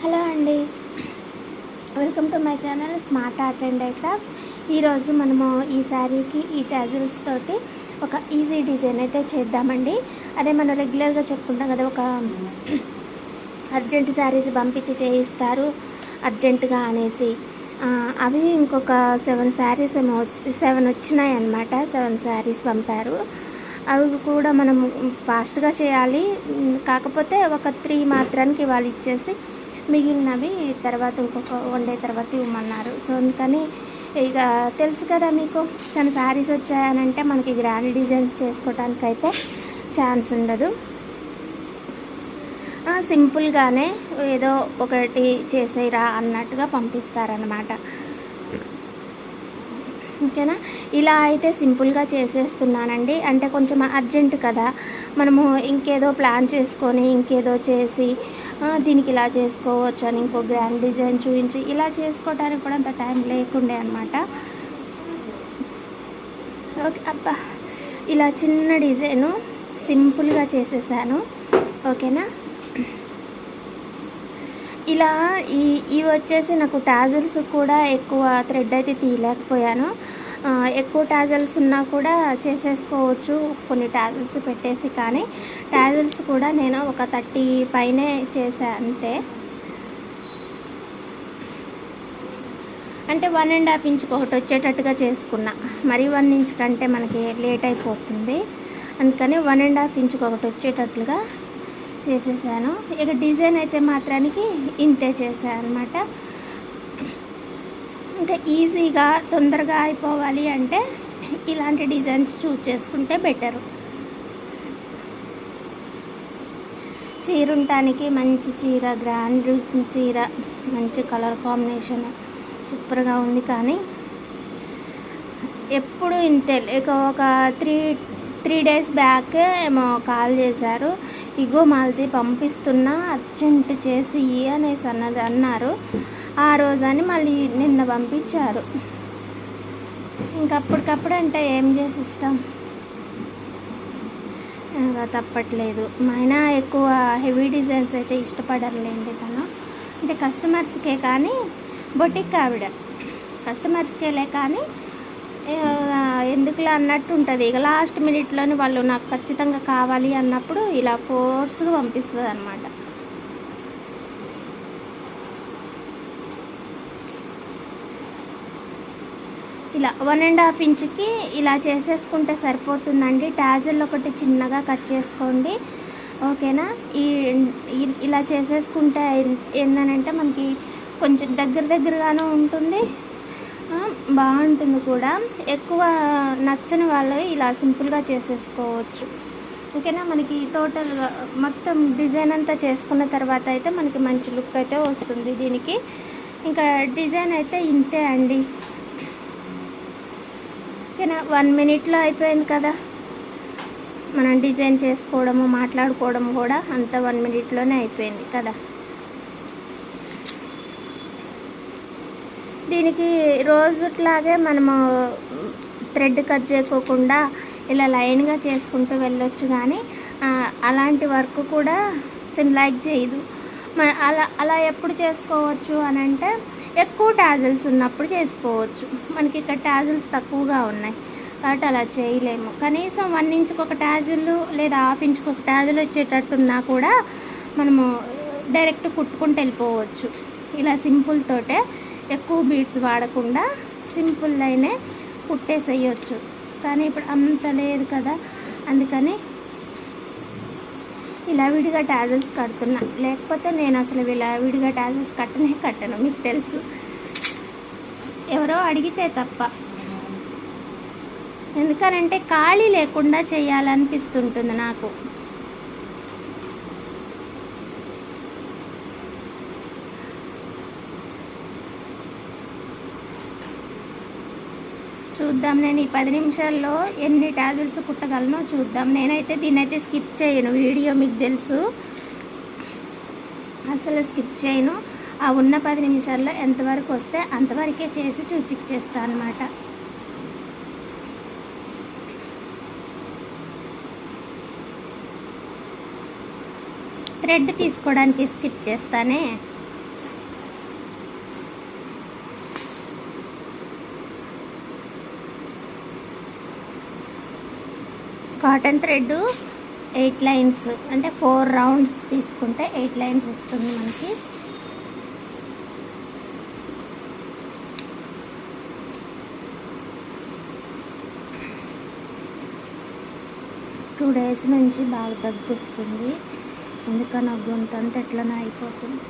Hello అండి. Welcome to my channel smart art and DIY crafts ఈరోజు మనము ఈ శారీకి ఈ టాజిల్స్ తోటి ఒక ఈజీ డిజైన్ అయితే చేద్దామండి. అదే మనం రెగ్యులర్గా చెప్పుకుంటాం కదా ఒక అర్జెంట్ శారీస్ పంపించి చేయిస్తారు అర్జెంటుగా అనేసి. అవి ఇంకొక సెవెన్ శారీస్ ఏమో వచ్చి సెవెన్ వచ్చినాయి అన్నమాట సెవెన్ శారీస్ పంపారు. అవి కూడా మనం ఫాస్ట్గా చేయాలి. కాకపోతే ఒక త్రీ మాత్రానికి వాళ్ళు ఇచ్చేసి మిగిలినవి తర్వాత ఇంకొక వన్ డే తర్వాత ఇవ్వమన్నారు. సో అందుకని ఇక తెలుసు కదా మీకు తన శారీస్ వచ్చాయనంటే మనకి గ్రాండ్ డిజైన్స్ చేసుకోవడానికి అయితే ఛాన్స్ ఉండదు సింపుల్గానే ఏదో ఒకటి చేసేరా అన్నట్టుగా పంపిస్తారనమాట ఓకేనా? ఇలా అయితే సింపుల్గా చేసేస్తున్నానండి. అంటే కొంచెం అర్జెంట్ కదా. మనము ఇంకేదో ప్లాన్ చేసుకొని ఇంకేదో చేసి దీనికి ఇలా చేసుకోవచ్చు అని ఇంకో గ్రాండ్ డిజైన్ చూపించి ఇలా చేసుకోవడానికి కూడా అంత టైం లేకుండే అనమాట ఓకే అబ్బా. ఇలా చిన్న డిజైను సింపుల్గా చేసేసాను. ఓకేనా? ఇలా ఈ ఇవి వచ్చేసి నాకు టాజల్స్ కూడా ఎక్కువ థ్రెడ్ అయితే తీయలేకపోయాను. ఎక్కువ టాజల్స్ ఉన్నా కూడా చేసేసుకోవచ్చు. కొన్ని టాజల్స్ పెట్టేసి కానీ టాజల్స్ కూడా నేను ఒక థర్టీ పైనే చేసా అంతే. అంటే వన్ అండ్ హాఫ్ ఇంచ్ ఒకటి వచ్చేటట్టుగా చేసుకున్నా. మరీ వన్ ఇంచ్ కంటే మనకి లేట్ అయిపోతుంది. అందుకని వన్ అండ్ హాఫ్ ఇంచ్ ఒకటి వచ్చేటట్లుగా చేసేసాను. ఇక డిజైన్ అయితే మాత్రానికి ఇంతే చేశాను అనమాట ఇంకా ఈజీగా తొందరగా అయిపోవాలి అంటే ఇలాంటి డిజైన్స్ చూస్ చేసుకుంటే బెటరు. చీర ఉండటానికి మంచి చీర గ్రాండ్ చీర మంచి కలర్ కాంబినేషన్ సూపర్గా ఉంది కానీ ఎప్పుడు ఇంతే. లేక ఒక త్రీ త్రీ డేస్ బ్యాక్ ఏమో కాల్ చేశారు. ఇగో మాలతి పంపిస్తున్నా అర్జెంట్ చేసి ఇయ్యి అనేసి అన్నది అన్నారు. ఆ రోజని మళ్ళీ నిన్న పంపించారు. ఇంకప్పటికప్పుడు అంటే ఏం చేసిస్తాం? ఇంకా తప్పట్లేదు. అయినా ఎక్కువ హెవీ డిజైన్స్ అయితే ఇష్టపడరులేండి తను. అంటే కస్టమర్స్కే కానీ బొటిక్ ఆవిడ. కస్టమర్స్కేలే కానీ ఆ, ఎందుకులా అన్నట్టు ఉంటుంది. ఇక లాస్ట్ మినిట్లోనే వాళ్ళు నాకు ఖచ్చితంగా కావాలి అన్నప్పుడు ఇలా ఫోర్స్గా పంపిస్తుంది అనమాట ఇలా వన్ అండ్ హాఫ్ ఇంచ్కి ఇలా చేసేసుకుంటే సరిపోతుందండి. టాజిల్ ఒకటి చిన్నగా కట్ చేసుకోండి. ఓకేనా? ఈ ఇలా చేసేసుకుంటే ఏంటనంటే మనకి కొంచెం దగ్గర దగ్గరగానే ఉంటుంది. బాగుంటుంది కూడా. ఎక్కువ నచ్చని వాళ్ళు ఇలా సింపుల్గా చేసేసుకోవచ్చు. ఓకేనా? మనకి టోటల్ మొత్తం డిజైన్ అంతా చేసుకున్న తర్వాత అయితే మనకి మంచి లుక్ అయితే వస్తుంది దీనికి. ఇంకా డిజైన్ అయితే ఇంతే అండి. ఓకేనా వన్ మినిట్లో అయిపోయింది కదా. మనం డిజైన్ చేసుకోవడము మాట్లాడుకోవడం కూడా అంత వన్ మినిట్లోనే అయిపోయింది కదా. దీనికి రోజుట్లాగే మనము థ్రెడ్ కట్ చేయకోకుండా ఇలా లైన్గా చేసుకుంటూ వెళ్ళొచ్చు కానీ అలాంటి వర్క్ కూడా తిని లైక్ చేయదు. అలా అలా ఎప్పుడు చేసుకోవచ్చు అని అంటే ఎక్కువ టాజిల్స్ ఉన్నప్పుడు చేసుకోవచ్చు. మనకి ఇక్కడ టాజిల్స్ తక్కువగా ఉన్నాయి. కాబట్టి అలా చేయలేము. కనీసం వన్ ఇంచుకు ఒక టాజిల్ లేదా హాఫ్ ఇంచుకు ఒక టాజిల్ వచ్చేటట్టున్నా కూడా మనము డైరెక్ట్ కుట్టుకుంటూ వెళ్ళిపోవచ్చు. ఇలా సింపుల్ తోటే ఎక్కువ బీడ్స్ వాడకుండా సింపుల్ లైనే కుట్టేసేయచ్చు. కానీ ఇప్పుడు అంత లేదు కదా. అందుకని ఇలా విడిగా టాజల్స్ కడుతున్నా. లేకపోతే నేను అసలు ఇలా విడిగా టాజల్స్ కట్టనే కట్టను. మీకు తెలుసు. ఎవరో అడిగితే తప్ప. ఎందుకనంటే ఖాళీ లేకుండా చేయాలనిపిస్తుంటుంది నాకు. చూద్దాం నేను ఈ పది నిమిషాల్లో ఎన్ని టాజిల్స్ కుట్టగలనో చూద్దాం. నేనైతే దీన్నైతే స్కిప్ చేయను. వీడియో మీకు తెలుసు. అసలు స్కిప్ చేయను. ఆ ఉన్న పది నిమిషాల్లో ఎంతవరకు వస్తే అంతవరకే చేసి చూపించేస్తాను అనమాట థ్రెడ్ తీసుకోవడానికి స్కిప్ చేస్తానే. కాటన్ థ్రెడ్ ఎయిట్ లైన్స్ అంటే ఫోర్ రౌండ్స్ తీసుకుంటే ఎయిట్ లైన్స్ వస్తుంది మనకి. టూ డేస్ నుంచి బాగా దగ్గు వస్తుంది ఎందుకని గొంతంతా ఎట్లనే అయిపోతుంది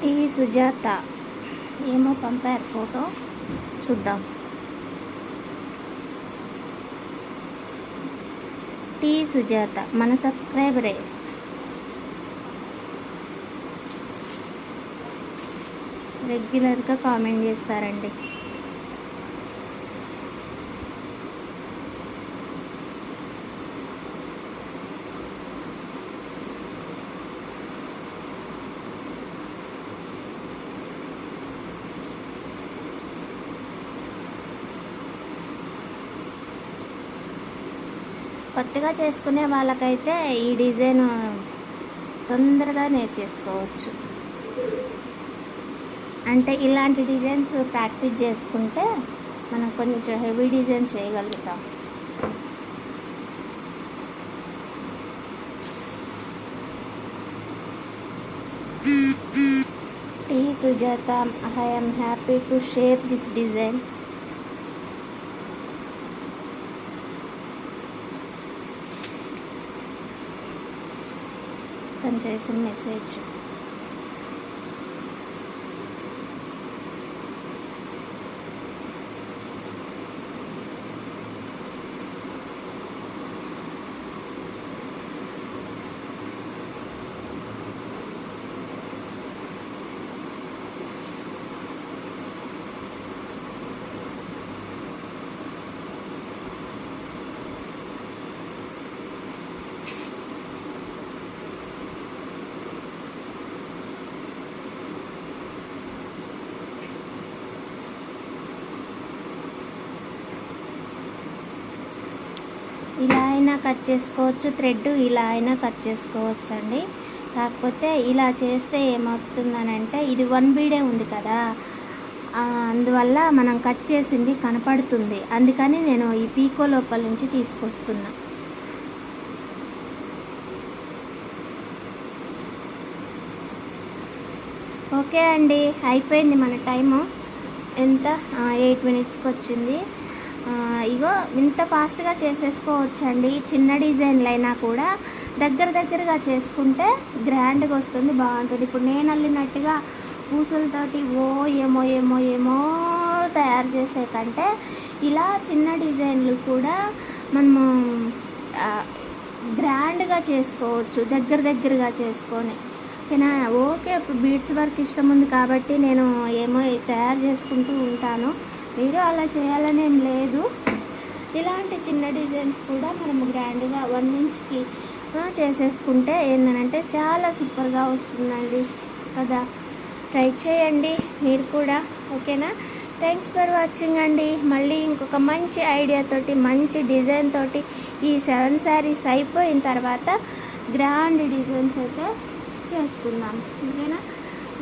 టీ సుజాత. ఏమో పంపారు ఫోటో? చూద్దాం. టీ సుజాత మన సబ్స్క్రైబరే. రెగ్యులర్గా కామెంట్ చేస్తారండి. కొత్తగా చేసుకునే వాళ్ళకైతే ఈ డిజైన్ తొందరగా నేర్చేసుకోవచ్చు. అంటే ఇలాంటి డిజైన్స్ ప్రాక్టీస్ చేసుకుంటే మనం కొంచెం హెవీ డిజైన్ చేయగలుగుతాం. T Sujatha I am happy to share this design తను చేసిన మెసేజ్ ఇలా అయినా కట్ చేసుకోవచ్చు థ్రెడ్ ఇలా అయినా కట్ చేసుకోవచ్చు అండి కాకపోతే ఇలా చేస్తే ఏమవుతుందనంటే ఇది వన్ బీడే ఉంది కదా. అందువల్ల మనం కట్ చేసింది కనపడుతుంది. అందుకని నేను ఈ పీకో లోపల నుంచి తీసుకొస్తున్నా. ఓకే అండి అయిపోయింది మన టైము. ఎంత? ఎయిట్ మినిట్స్కి వచ్చింది. ఇగో ఇంత ఫాస్ట్గా చేసేసుకోవచ్చండి. చిన్న డిజైన్లు అయినా కూడా దగ్గర దగ్గరగా చేసుకుంటే గ్రాండ్గా వస్తుంది బాగుంటుంది. ఇప్పుడు నేను అల్లినట్టుగా పూసలతోటి ఓ ఏమో ఏమో ఏమో తయారు చేసే కంటే ఇలా చిన్న డిజైన్లు కూడా మనము గ్రాండ్గా చేసుకోవచ్చు దగ్గర దగ్గరగా చేసుకొని. ఓకేనా? ఓకే ఇప్పుడు బీడ్స్ వర్క్ ఇష్టం ఉంది కాబట్టి నేను ఏమో తయారు చేసుకుంటూ ఉంటాను. మీరు అలా చేయాలని ఏం లేదు. ఇలాంటి చిన్న డిజైన్స్ కూడా మనము గ్రాండ్గా వన్ ఇంచ్కి చేసేసుకుంటే ఏంటంటే చాలా సూపర్గా వస్తుందండి. కదా? ట్రై చేయండి మీరు కూడా. ఓకేనా? థ్యాంక్స్ ఫర్ వాచింగ్ అండి. మళ్ళీ ఇంకొక మంచి ఐడియా తోటి మంచి డిజైన్ తోటి ఈ సెవెన్ శారీస్ అయిపోయిన తర్వాత గ్రాండ్ డిజైన్స్ అయితే చేసుకుందాం. ఓకేనా?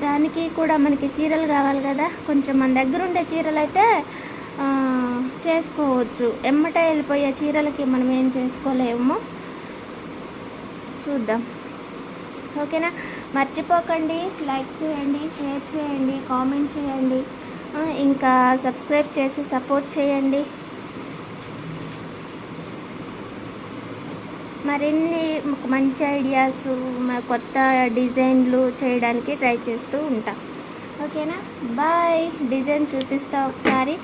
దానికి కూడా మనకి చీరలు కావాలి కదా. కొంచెం మన దగ్గర ఉండే చీరలు అయితే చేసుకోవచ్చు. ఎమ్మట వెళ్ళిపోయే చీరలకి మనం ఏం చేసుకోలేము. చూద్దాం. ఓకేనా? మర్చిపోకండి. లైక్ చేయండి షేర్ చేయండి కామెంట్ చేయండి. ఇంకా సబ్స్క్రైబ్ చేసి సపోర్ట్ చేయండి. మరిన్ని మంచి ఐడియాస్ కొత్త డిజైన్లు చేయడానికి ట్రై చేస్తూ ఉంటా. ఓకేనా? బాయ్. డిజైన్ చూపిస్తా ఒకసారి.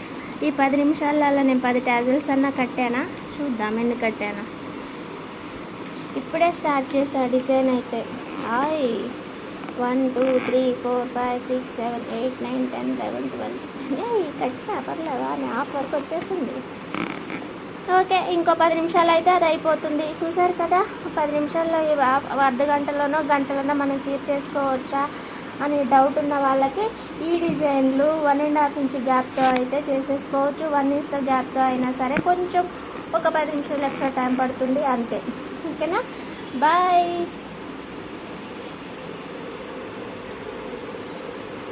ఈ పది నిమిషాలలో నేను పది ట్యాజిల్స్ అన్నా కట్టానా? చూద్దాం ఎన్ని కట్టానా? ఇప్పుడే స్టార్ట్ చేసా డిజైన్ అయితే. Hi. One two three four five six seven eight nine ten eleven twelve. ఏ కట్టినా పర్లేదా? నేను హాఫ్ వరకు వచ్చేసింది. ఓకే ఇంకో పది నిమిషాలు అయితే అది అయిపోతుంది. చూసారు కదా? పది నిమిషాల్లో అర్ధ గంటలోనో గంటలోనో మనం చీర చేసుకోవచ్చా అని డౌట్ ఉన్న వాళ్ళకి ఈ డిజైన్లు వన్ అండ్ హాఫ్ ఇంచ్ గ్యాప్తో అయితే చేసేసుకోవచ్చు. వన్ ఇంచ్తో గ్యాప్తో అయినా సరే కొంచెం ఒక పది నిమిషాలు ఎక్స్ట్రా టైం పడుతుంది అంతే. ఓకేనా? బాయ్